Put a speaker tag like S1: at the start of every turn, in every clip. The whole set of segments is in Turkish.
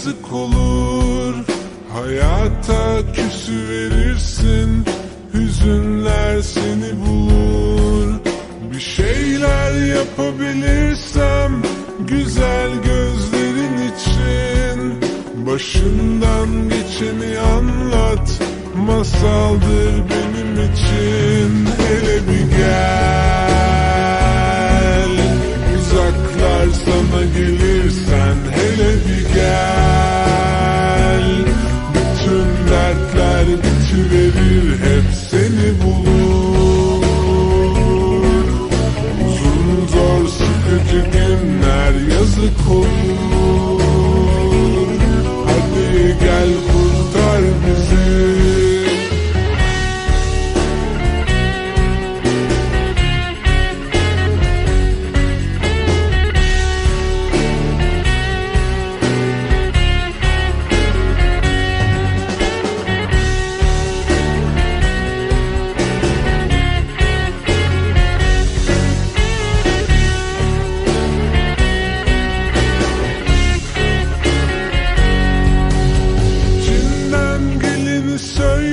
S1: yazık olur. Hayata küsü verirsin Hüzünler seni bulur. Bir şeyler yapabilirsem Güzel gözlerin için. Başından geçeni anlat Masaldır benim için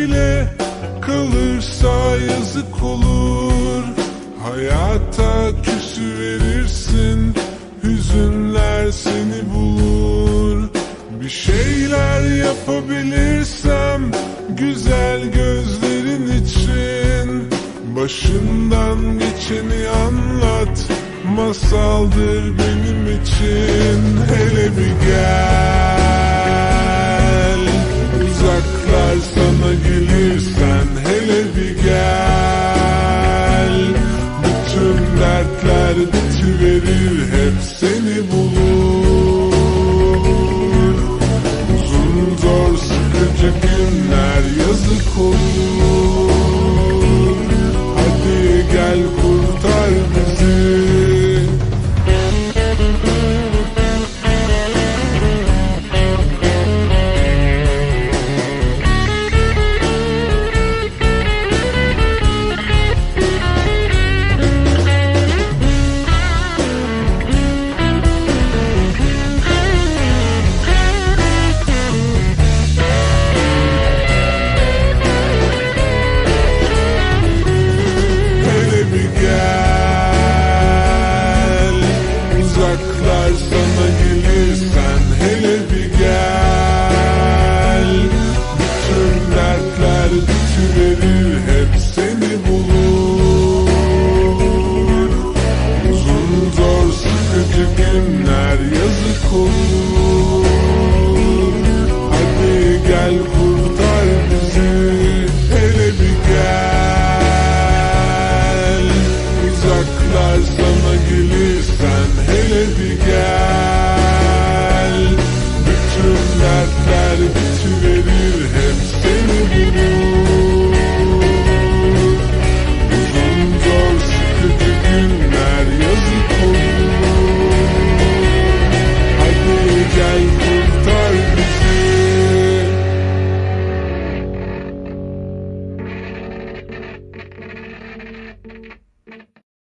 S1: söyle Kalırsa yazık olur. Hayata küsü verirsin Hüzünler seni bulur. Bir şeyler yapabilirsem Güzel gözlerin için. Başından geçeni anlat Masaldır benim için. Hele bir seni bulur Uzaklar sana gelirsen Hele bir gel. Bütün dertler bitiverir Hep seni bulur. Uzun zor sıkıcı günler yazık olur. Hadi gel kurtar